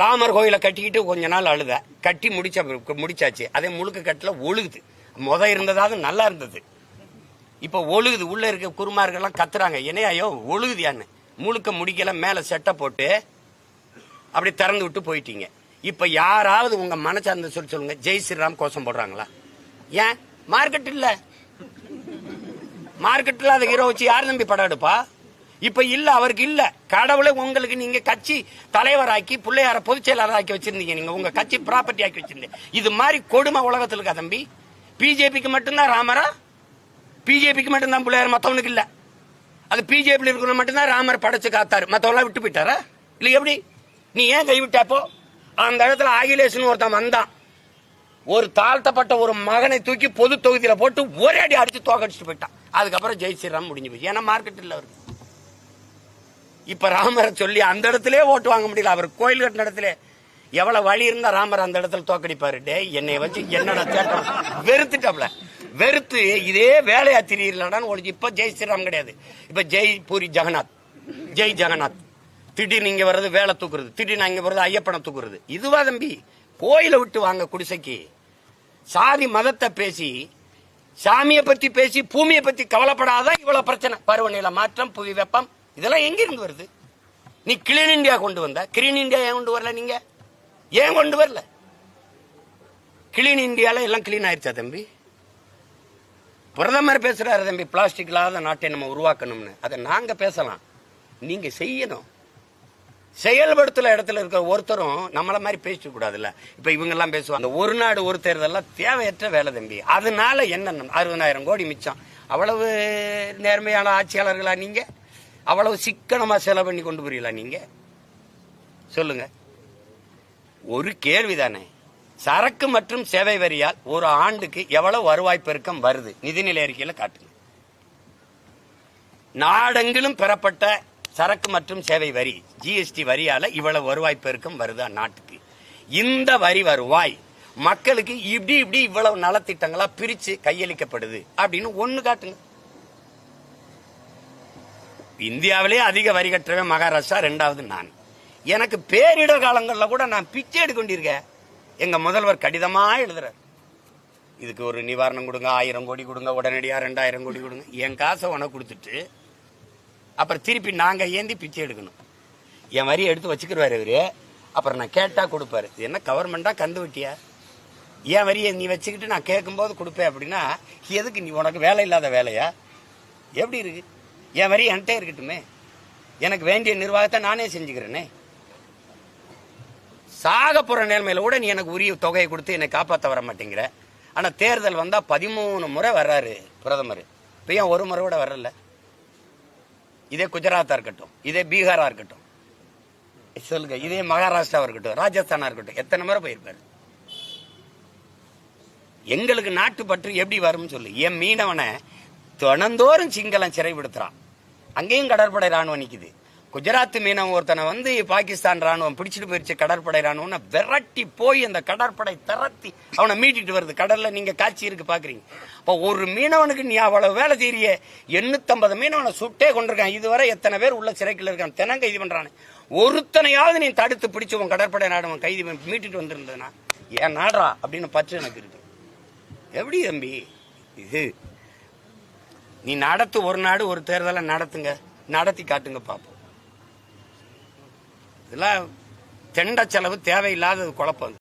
ராமர் கோயிலை கட்டிக்கிட்டு கொஞ்ச நாள் அழுத. கட்டி முடிச்ச முடிச்சாச்சு. அதே முழுக்க கட்டில் ஒழுகுது. முத இருந்ததாவது நல்லா இருந்தது. இப்போ ஒழுகுது. உள்ளே இருக்க குருமார்கள்லாம் கத்துறாங்க. என்னையோ ஒழுகுதியான்னு. முழுக்க முடிக்கல மேலே செட்டை போட்டு அப்படி திறந்து விட்டு போயிட்டீங்க. இப்போ யாராவது உங்கள் மனசார்ந்த சொல்லி சொல்லுங்க. ஜெய் ஸ்ரீராம் கோஷம் போடுறாங்களா? ஏன்? மார்க்கெட் இல்லை. மார்க்கெட்டில் அதை ஹீரோ வச்சு யார் நம்பி படம் எடுப்பா? இப்ப இல்ல அவருக்கு இல்ல. கடவுளை உங்களுக்கு நீங்க கட்சி தலைவராக்கி பிள்ளையார பொதுச் செயலாளராக்கி வச்சிருந்தீங்க நீங்க. உங்க கட்சி ப்ராப்பர்ட்டி ஆக்கி வச்சிருந்தீங்க. இது மாதிரி கொடுமை உலகத்துல இருக்கா தம்பி? பிஜேபிக்கு மட்டும்தான் ராமரா? பிஜேபிக்கு மட்டும்தான் பிள்ளையார் மத்தவனுக்கு இல்ல. அது பிஜேபியில் இருக்கிற மட்டும்தான் ராமர் படைச்சு காத்தாரு. மத்தவங்களாம் விட்டு போயிட்டாரா? இல்ல எப்படி? நீ ஏன் கைவிட்டாப்போ அந்த இடத்துல அகிலேஷன் ஒருத்தன் வந்தான். ஒரு தாழ்த்தப்பட்ட ஒரு மகனை தூக்கி பொது தொகுதியில போட்டு ஒரே அடி அடிச்சு தோக்கடிச்சுட்டு போயிட்டான். அதுக்கப்புறம் ஜெய் ஸ்ரீராம் முடிஞ்சு போச்சு. ஏன்னா மார்க்கெட் இல்லை அவருக்கு. இப்ப ராமரை சொல்லி அந்த இடத்துல ஓட்டு வாங்க முடியல. அவர் கோயில் கட்டின இடத்துல எவ்வளவு வழி இருந்தா ராமர் அந்த இடத்துல தோக்கடிப்பாரு. டே என்னை வச்சு என்னோட தேட்டம் வெறுத்துட்டாப்ல வெறுத்து இதே வேலையா திரியலான்னு ஒழிச்சு இப்ப ஜெய் ஸ்ரீராம் கிடையாது. இப்ப ஜெய் பூரி ஜெகநாத். ஜெய் ஜெகநாத். திடீர்னு இங்க வர்றது வேலை தூக்குறது. திடீர்னு அங்க வர்றது ஐயப்பனை தூக்குறது. இதுவா தம்பி கோயிலை விட்டு வாங்க குடிசைக்கு. சாதி மதத்தை பேசி சாமியை பத்தி பேசி பூமியை பத்தி கவலைப்படாத இவ்வளவு பிரச்சனை. பருவநிலை மாற்றம் புவி வெப்பம் இதெல்லாம் எங்கிருந்து வருது? நீ கிளீன் இந்தியா கொண்டு வந்த. கிளீன் இந்தியா ஏன் கொண்டு வரல நீங்க? ஏன் கொண்டு வரல? கிளீன் இந்தியால எல்லாம் கிளீன் ஆயிருச்சா தம்பி? பிரதமர் பேசுறாரு தம்பி பிளாஸ்டிக் இல்லாத நாட்டை நம்ம உருவாக்கணும்னு. அதை நாங்க பேசலாம். நீங்க செய்யணும். செயல்படுத்தல இடத்துல இருக்கிற ஒருத்தரும் நம்மள மாதிரி பேச கூடாதுல்ல. இப்ப இவங்க எல்லாம் பேசுவாங்க. அந்த ஒரு நாடு ஒரு தேர்தலாம் தேவையற்ற வேலை தம்பி. அதனால என்ன அறுபதாயிரம் கோடி மிச்சம். அவ்வளவு நேர்மையான ஆட்சியாளர்களா நீங்க? அவ்வளவு சிக்கனமா செலவு பண்ணி கொண்டு போறீங்களா நீங்க? சொல்லுங்க. ஒரு கேள்விதானே சரக்கு மற்றும் சேவை வரியால் ஒரு ஆண்டுக்கு எவ்வளவு வருவாய் பெருக்கம் வருது? நிதிநிலை அறிக்கையில காட்டுங்க. நாடெங்கிலும் பெறப்பட்ட சரக்கு மற்றும் சேவை வரி ஜிஎஸ்டி வரியால இவ்வளவு வருவாய் பெருக்கம் வருதா நாட்டுக்கு? இந்த வரி வருவாய் மக்களுக்கு இப்படி இப்படி இவ்வளவு நலத்திட்டங்களா பிரிச்சு கையளிக்கப்படுது அப்படின்னு ஒண்ணு காட்டுங்க. இந்தியாவிலே அதிக வரி கட்டுறவன் மகாராஷ்டிரா ரெண்டாவது நான். எனக்கு பேரிடர் காலங்களில் கூட நான் பிச்சை எடுக்க கொண்டிருக்கேன் முதல்வர் கடிதமாக எழுதுறார். இதுக்கு ஒரு நிவாரணம் கொடுங்க ஆயிரம் கோடி கொடுங்க உடனடியாக ரெண்டாயிரம் கோடி கொடுங்க. என் காசை உனக்கு கொடுத்துட்டு அப்புறம் திருப்பி நாங்கள் ஏந்தி பிச்சை எடுக்கணும். என் வரி எடுத்து வச்சுக்கிடுவார் இவர். அப்புறம் நான் கேட்டால் கொடுப்பாரு. இது என்ன கவர்மெண்ட்டாக கந்து வெட்டியா? என் வரியை நீ வச்சுக்கிட்டு நான் கேட்கும்போது கொடுப்பேன் அப்படின்னா எதுக்கு நீ உனக்கு வேலை இல்லாத வேலையா? எப்படி இருக்குது என் வரி என்கிட்ட இருக்கட்டுமே. எனக்கு வேண்டிய நிர்வாகத்தை நானே செஞ்சுக்கிறேனே. சாக போற நிலைமையில கூட நீ எனக்கு உரிய தொகையை கொடுத்து என்னை காப்பாற்ற வர மாட்டேங்கிற. ஆனா தேர்தல் வந்தா பதிமூணு முறை வர்றாரு பிரதமர். இப்ப ஏன் ஒரு முறை கூட வரல? இதே குஜராத்தா இருக்கட்டும் இதே பீகாரா இருக்கட்டும். சொல்லுங்க இதே மகாராஷ்டிராவாக இருக்கட்டும் ராஜஸ்தானா இருக்கட்டும் எத்தனை முறை போயிருப்பாரு? எங்களுக்கு நாட்டு பற்று எப்படி வரும்னு சொல்லு. என் மீனவனை தினந்தோறும் சிங்களம் சிறைப்படுத்துறான் அங்கேயும் கடற்படை ராணுவம் நிக்குது. குஜராத் மீனவன் ஒருத்தனை வந்து பாகிஸ்தான் ராணுவம் பிடிச்சிட்டு போயிருச்சு கடற்படை ராணுவம் விரட்டி போய் அந்த கடற்படை திரட்டி அவனை மீட்டிட்டு வருது. கடல்ல நீங்க காட்சி இருக்கு பாக்குறீங்க. இப்போ ஒரு மீனவனுக்கு நீ அவ்வளவு வேலை செய்ய எண்ணூத்தம்பது மீனவனை சுட்டே கொண்டிருக்கான். இதுவரை எத்தனை பேர் உள்ள சிறைக்குள்ள இருக்கான் தினம் கைது பண்றானு. ஒருத்தனையாவது நீ தடுத்து பிடிச்சு உன் கடற்படை ராணுவம் கைது பண்ணி மீட்டுட்டு ஏன் நாடுறா? அப்படின்னு பற்று எனக்கு இருக்கு. எப்படி தம்பி? இது நீ நடத்து ஒரு நாடு ஒரு தேர்தலை நடத்துங்க. நடத்தி காட்டுங்க பார்ப்போம் இதெல்லாம் தெண்ட செலவு தேவையில்லாதது குழப்பம்.